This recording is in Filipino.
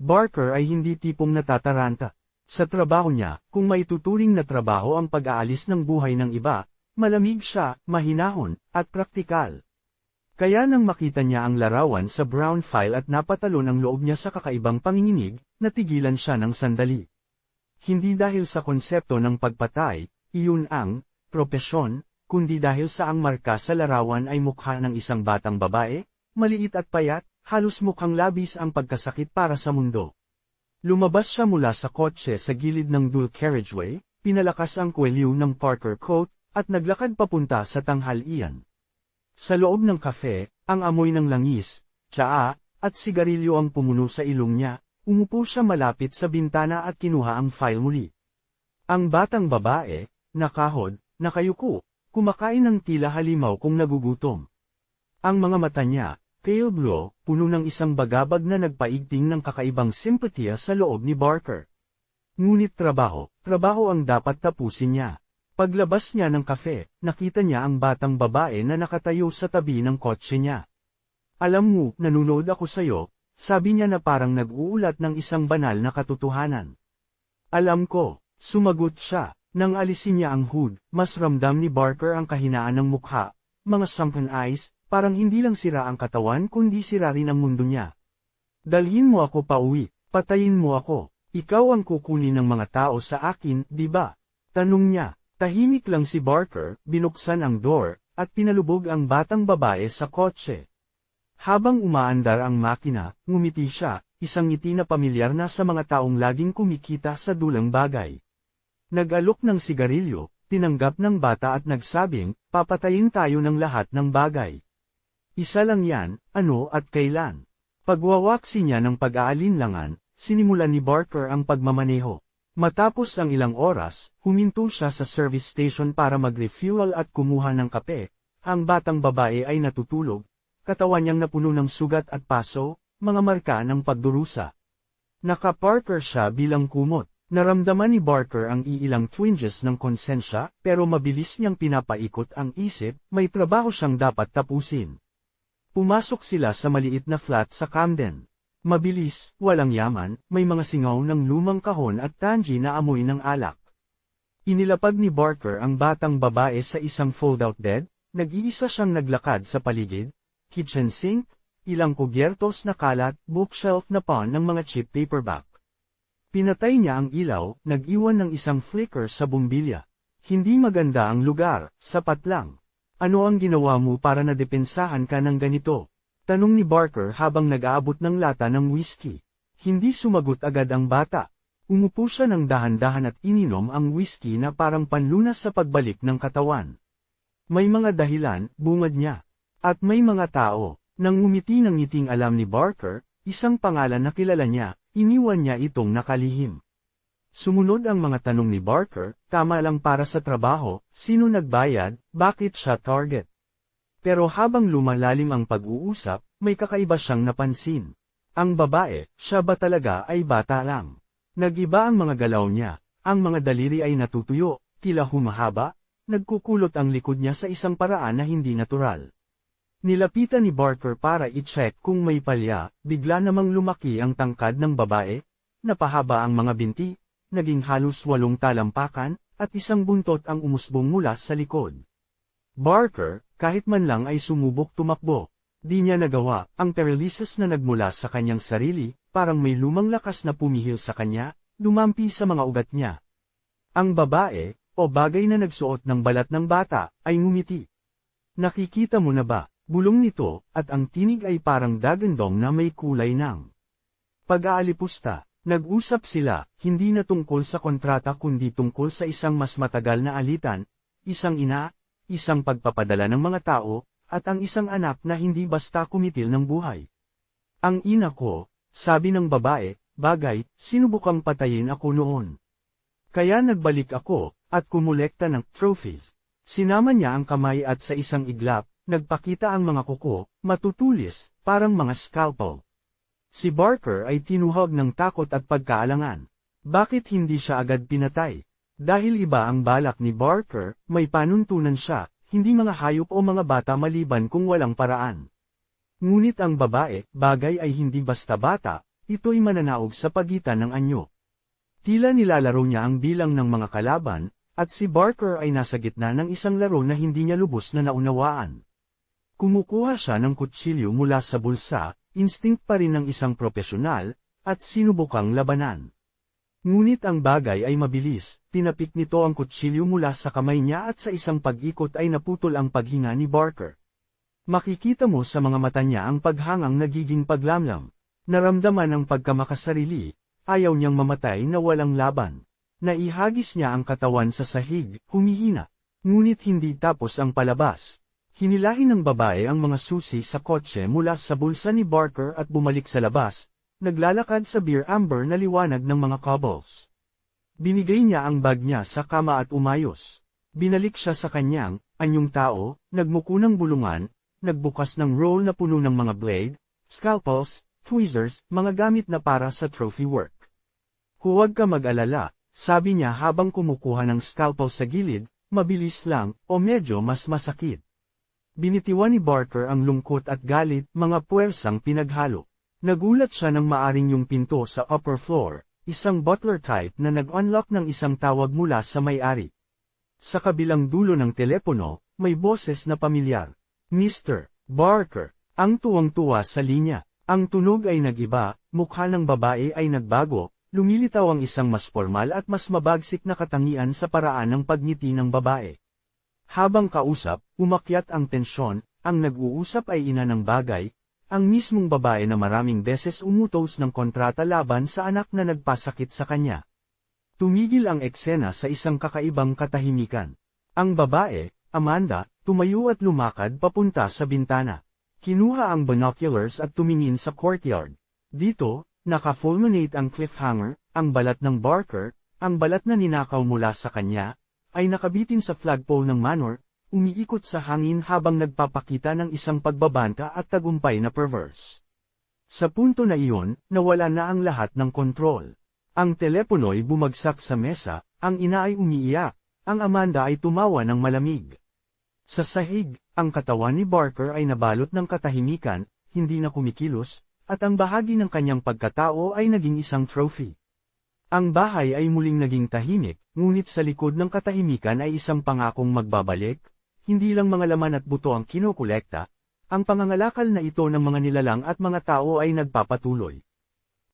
Barker ay hindi tipong natataranta. Sa trabaho niya, kung maituturing na trabaho ang pag-aalis ng buhay ng iba, malamig siya, mahinahon, at praktikal. Kaya nang makita niya ang larawan sa brown file at napatalon ang loob niya sa kakaibang panginginig, natigilan siya ng sandali. Hindi dahil sa konsepto ng pagpatay, iyon ang, propesyon, kundi dahil sa ang marka sa larawan ay mukha ng isang batang babae, maliit at payat, halos mukhang labis ang pagkasakit para sa mundo. Lumabas siya mula sa kotse sa gilid ng dual carriageway, pinalakas ang kwelyo ng Parker coat, at naglakad papunta sa tanghalian. Sa loob ng kafe, ang amoy ng langis, tsaa, at sigarilyo ang pumuno sa ilong niya, umupo siya malapit sa bintana at kinuha ang file muli. Ang batang babae, nakahod, nakayuko, kumakain ng tila halimaw kung nagugutom. Ang mga mata niya, Pale puno ng isang bagabag na nagpaigting ng kakaibang simpatiya sa loob ni Barker. Ngunit trabaho, trabaho ang dapat tapusin niya. Paglabas niya ng kafe, nakita niya ang batang babae na nakatayo sa tabi ng kotse niya. Alam mo, nanunood ako sa'yo, sabi niya na parang nag-uulat ng isang banal na katotohanan. Alam ko, sumagot siya, nang alisin niya ang hood, mas ramdam ni Barker ang kahinaan ng mukha, mga sunken eyes, Parang hindi lang sira ang katawan kundi sira rin ang mundo niya. Dalhin mo ako pa uwi, patayin mo ako, ikaw ang kukunin ng mga tao sa akin, di ba? Tanong niya, tahimik lang si Barker, binuksan ang door, at pinalubog ang batang babae sa kotse. Habang umaandar ang makina, ngumiti siya, isang ngiti na pamilyar na sa mga taong laging kumikita sa dulang bagay. Nag-alok ng sigarilyo, tinanggap ng bata at nagsabing, papatayin tayo ng lahat ng bagay. Isa lang yan, ano at kailan. Pagwawaksi niya ng pag-aalinlangan, sinimulan ni Barker ang pagmamaneho. Matapos ang ilang oras, huminto siya sa service station para mag-refuel at kumuha ng kape. Ang batang babae ay natutulog, katawan niyang napuno ng sugat at paso, mga marka ng pagdurusa. Naka-Parker siya bilang kumot. Naramdaman ni Barker ang iilang twinges ng konsensya, pero mabilis niyang pinapaikot ang isip, may trabaho siyang dapat tapusin. Pumasok sila sa maliit na flat sa Camden. Mabilis, walang yaman, may mga singaw ng lumang kahon at tangi na amoy ng alak. Inilapag ni Barker ang batang babae sa isang fold-out bed, nag-iisa siyang naglakad sa paligid, kitchen sink, ilang kubyertos na kalat, bookshelf na pon ng mga cheap paperback. Pinatay niya ang ilaw, nag-iwan ng isang flicker sa bumbilya. Hindi maganda ang lugar, sapat lang. Ano ang ginawa mo para nadepensahan ka ng ganito? Tanong ni Barker habang nag-aabot ng lata ng whiskey. Hindi sumagot agad ang bata. Umupo siya ng dahan-dahan at ininom ang whiskey na parang panlunas sa pagbalik ng katawan. May mga dahilan, bungad niya. At may mga tao, nang umiti ng ngiting alam ni Barker, isang pangalan na kilala niya, iniwan niya itong nakalihim. Sumunod ang mga tanong ni Barker, tama lang para sa trabaho, sino nagbayad, bakit siya target. Pero habang lumalalim ang pag-uusap, may kakaiba siyang napansin. Ang babae, siya ba talaga ay bata lang? Nagiba ang mga galaw niya, ang mga daliri ay natutuyo, tila humahaba, nagkukulot ang likod niya sa isang paraan na hindi natural. Nilapitan ni Barker para i-check kung may palya, bigla namang lumaki ang tangkad ng babae, napahaba ang mga binti, naging halos walong talampakan, at isang buntot ang umusbong mula sa likod. Barker, kahit man lang ay sumubok tumakbo. Di niya nagawa, ang paralysis na nagmula sa kanyang sarili, parang may lumang lakas na pumihil sa kanya, lumampi sa mga ugat niya. Ang babae, o bagay na nagsuot ng balat ng bata, ay ngumiti. Nakikita mo na ba, bulong nito, at ang tinig ay parang dagandong na may kulay ng pag-aalipusta. Nag-usap sila, hindi na tungkol sa kontrata kundi tungkol sa isang mas matagal na alitan, isang ina, isang pagpapadala ng mga tao, at ang isang anak na hindi basta kumitil ng buhay. Ang ina ko, sabi ng babae, bagay, sinubukang patayin ako noon. Kaya nagbalik ako, at kumulekta ng trophies. Sinama niya ang kamay at sa isang iglap, nagpakita ang mga kuko, matutulis, parang mga scalpel. Si Barker ay tinuhog ng takot at pagkaalangan. Bakit hindi siya agad pinatay? Dahil iba ang balak ni Barker, may panuntunan siya, hindi mga hayop o mga bata maliban kung walang paraan. Ngunit ang babae, bagay ay hindi basta bata, ito'y mananaog sa pagitan ng anyo. Tila nilalaro niya ang bilang ng mga kalaban, at si Barker ay nasa gitna ng isang laro na hindi niya lubos na naunawaan. Kumukuha siya ng kutsilyo mula sa bulsa, instinct pa rin ng isang profesional, at sinubukang labanan. Ngunit ang bagay ay mabilis, tinapik nito ang kutsilyo mula sa kamay niya at sa isang pag-ikot ay naputol ang paghinga ni Barker. Makikita mo sa mga mata niya ang paghangang nagiging paglamlam. Naramdaman ang pagkamakasarili, ayaw niyang mamatay na walang laban. Naihagis niya ang katawan sa sahig, humihina. Ngunit hindi tapos ang palabas. Hinilahin ng babae ang mga susi sa kotse mula sa bulsa ni Barker at bumalik sa labas, naglalakad sa beer amber na liwanag ng mga cobbles. Binigay niya ang bag niya sa kama at umayos. Binalik siya sa kanyang, anyong tao, nagmuko ng bulungan, nagbukas ng roll na puno ng mga blade, scalpels, tweezers, mga gamit na para sa trophy work. Huwag ka mag-alala, sabi niya habang kumukuha ng scalpel sa gilid, mabilis lang, o medyo mas masakit. Binitiwan ni Barker ang lungkot at galit, mga puwersang pinaghalo. Nagulat siya nang maaring yung pinto sa upper floor, isang butler type na nag-unlock ng isang tawag mula sa may-ari. Sa kabilang dulo ng telepono, may boses na pamilyar. Mr. Barker, ang tuwang-tuwa sa linya. Ang tunog ay nagiba, mukha ng babae ay nagbago, lumilitaw ang isang mas formal at mas mabagsik na katangian sa paraan ng pagngiti ng babae. Habang kausap, umakyat ang tensyon, ang nag-uusap ay ina ng bagay, ang mismong babae na maraming beses umutos ng kontrata laban sa anak na nagpasakit sa kanya. Tumigil ang eksena sa isang kakaibang katahimikan. Ang babae, Amanda, tumayo at lumakad papunta sa bintana. Kinuha ang binoculars at tumingin sa courtyard. Dito, naka-fulminate ang cliffhanger, ang balat ng Barker, ang balat na ninakaw mula sa kanya, ay nakabitin sa flagpole ng manor, umiikot sa hangin habang nagpapakita ng isang pagbabanta at tagumpay na perverse. Sa punto na iyon, nawala na ang lahat ng kontrol. Ang telepono'y bumagsak sa mesa, ang ina ay umiiyak, ang Amanda ay tumawa ng malamig. Sa sahig, ang katawan ni Barker ay nabalot ng katahimikan, hindi na kumikilos, at ang bahagi ng kanyang pagkatao ay naging isang trophy. Ang bahay ay muling naging tahimik, ngunit sa likod ng katahimikan ay isang pangakong magbabalik, hindi lang mga laman at buto ang kinukolekta, ang pangangalakal na ito ng mga nilalang at mga tao ay nagpapatuloy.